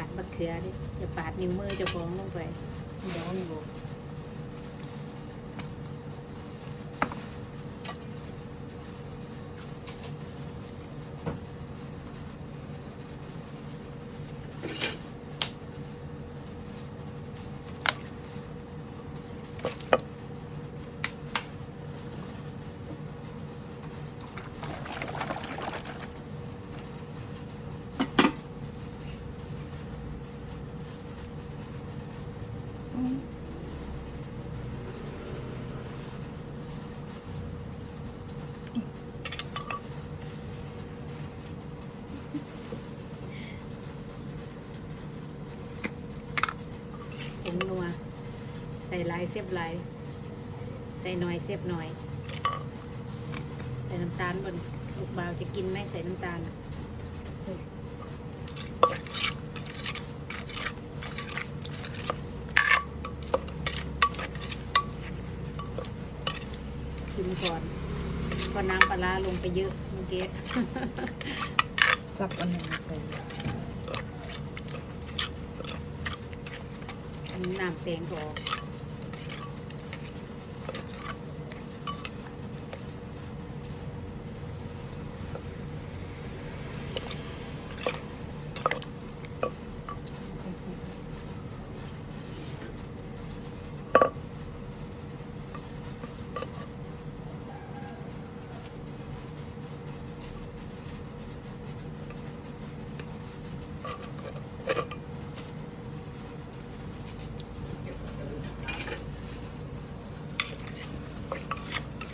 าดมะเขือดิอย่าปาดนิ้วมือเจ้าของลงไปเดี๋ยวอยู่ งนัว ใส่ลายเสียบลายใส่หน่อยเสียบหน่อย ใส่น้ำตาลบนลูกบ่าวจะกินไหมใส่น้ำตาลชิมก่อนเพอน้ำปลาร้าลงไปเยอะเมื่อกี้จับอันหนึ่งใส่ น้ำแตงก็ออก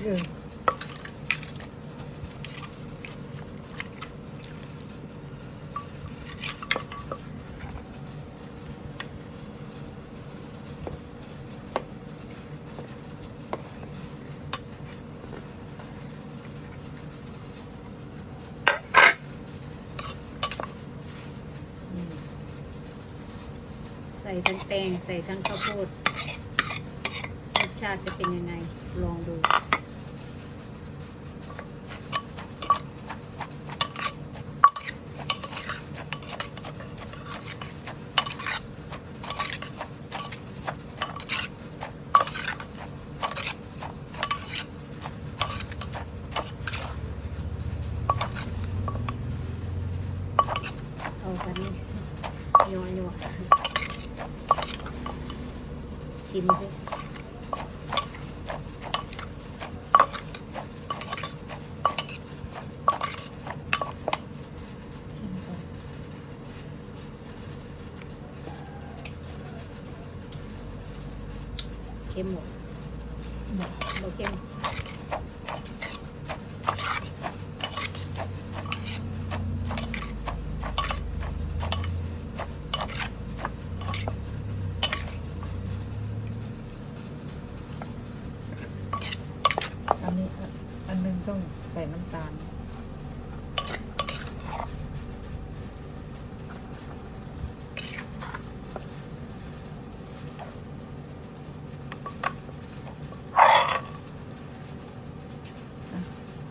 เออใส่ทั้งแตงใส่ทั้งข้าวโพดรสชาติจะเป็นยังไง ลองดู เอากันนี่ยัวยัว ชิมสิชิมก่อนเค็มหมด หมด บ่เค็ม อันนี้อะอันหนึง ต้องใส่น้ำตาล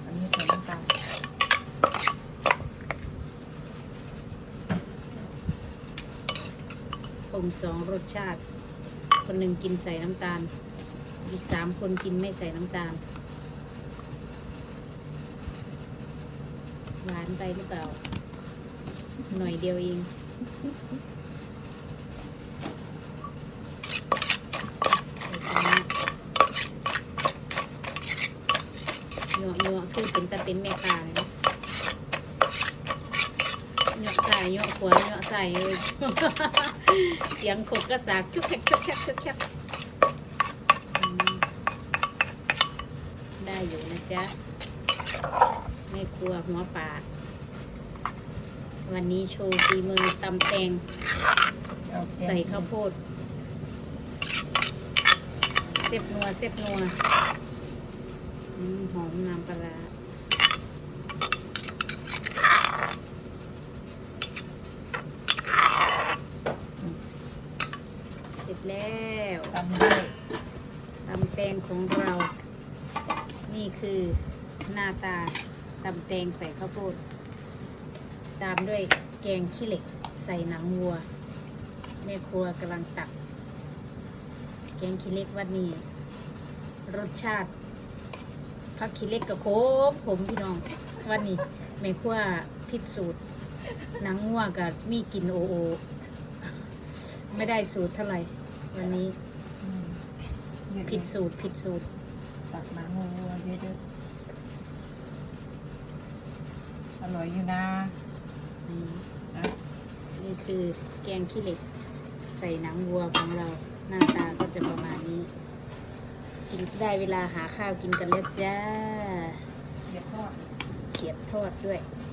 อันนี้ใส่น้ำตาล ปรุงสองรสชาติ คนหนึ่งกินใส่น้ำตาล อีกสามคนกินไม่ใส่น้ำตาล หวานไปหรือเปล่า หน่อยเดียวเองหยวหยวคือเป็นตะเป็นแม่ค้าเลยเนาะหยวใส่หยวขวาหยวใส่เสียงขบกระสากชุกแคกชุกแคกชุกแคกอืมได้อยู่นะจ๊ะ แม่ครัวหัวป่า วันนี้โชว์ฝีมือตำแตงเอาแกงใส่ข้าวโพดเซ็บนัวเซ็บนัวอืมหอมน้ำปลาร้าเสร็จแล้วตำด้วยตำแตงของเรา นี่คือหน้าตา ตำแตงใส่ข้าวโพด ตามด้วยแกงขี้เหล็กใส่หนังวัว แม่ครัวกำลังตัก แกงขี้เหล็กวันนี้ รสชาติผักขี้เหล็กกับโคบผมพี่น้อง วันนี้แม่ครัวพิดสูตรหนังงัวกับมีกลินโอโอ ไม่ได้สูตรเท่าไหร่ วันนี้อืมเยอะๆผิดสูตรผิดสูตร ตักหนังวัวเยอะๆ อร่อยอยู่นะอืมนะนี่คือแกงขี้เหล็ก ใส่หนังวัวของเรา หน้าตาก็จะประมาณนี้ กินได้เวลาหาข้าวกินกันแล้วจ้าเดี๋ยวทอดเขียดทอดด้วยอ